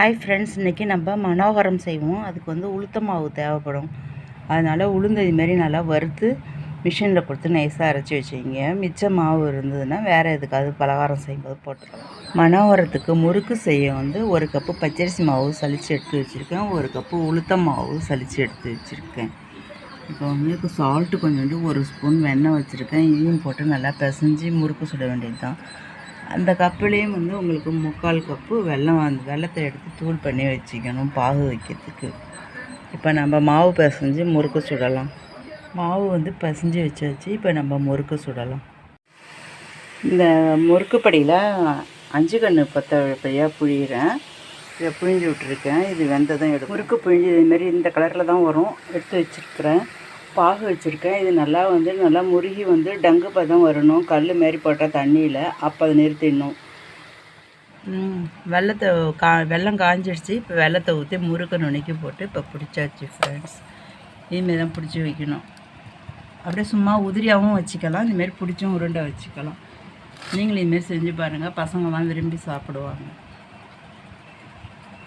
Hi friends இன்றைக்கி நம்ம மனோகரம் செய்வோம். அதுக்கு வந்து உளுத்த மாவு தேவைப்படும். அதனால் உளுந்து இதுமாரி நல்லா வறுத்து மிஷினில் கொடுத்து நைஸாக அரைச்சி வச்சுக்கிங்க. மிச்ச மாவு இருந்ததுன்னா வேறு எதுக்காவது பலகாரம் செய்யும்போது போட்டுக்கலாம். மனோகரத்துக்கு முறுக்கு செய்ய வந்து ஒரு கப்பு பச்சரிசி மாவு சலித்து எடுத்து வச்சுருக்கேன். ஒரு கப்பு உளுத்த மாவு சலித்து எடுத்து வச்சுருக்கேன். இப்போ வந்து சால்ட்டு கொஞ்சோண்டு ஒரு ஸ்பூன் வெண்ணெய் வச்சுருக்கேன். இதையும் போட்டு நல்லா பிசைஞ்சு முறுக்கு சுட வேண்டியது தான் அந்த கப்புலேயும் வந்து உங்களுக்கு முக்கால் கப்பு வெல்லம் அந்த வெல்லத்தை எடுத்து தூள் பண்ணி வச்சுக்கணும் பாகு வைக்கிறதுக்கு. இப்போ நம்ம மாவு பிசைஞ்சு முறுக்கு சுடலாம். மாவு வந்து பசைஞ்சு வச்சாச்சு இப்போ நம்ம முறுக்கு சுடலாம். இந்த முறுக்கு படியில் அஞ்சு கன்று பத்தழைப்பையாக புழியிறேன். இதை புழிஞ்சு விட்ருக்கேன் இது வெந்ததும் எடுக்கும் முறுக்கு புழிஞ்சு இதுமாரி இந்த கலரில் தான் வரும். எடுத்து வச்சுருக்குறேன். பாகு வச்சுருக்கேன். இது நல்லா வந்து நல்லா முருகி வந்து டங்கு பதம் வரணும். கல் மாரி போட்டால் தண்ணியில் அப்போ அதை நிறுத்திடணும் வெள்ளத்தை கா வெள்ளம் காஞ்சிடுச்சு இப்போ வெள்ளத்தை ஊற்றி முறுக்க நுணுக்கி போட்டு இப்போ பிடிச்சாச்சு ஃப்ரெண்ட்ஸ் இதுமாரி தான் பிடிச்சி வைக்கணும். அப்படியே சும்மா உதிரியாகவும் வச்சுக்கலாம். இதுமாரி பிடிச்சும் உருண்டை வச்சுக்கலாம். நீங்களும் இதுமாரி செஞ்சு பாருங்கள் பசங்கள்லாம் விரும்பி சாப்பிடுவாங்க.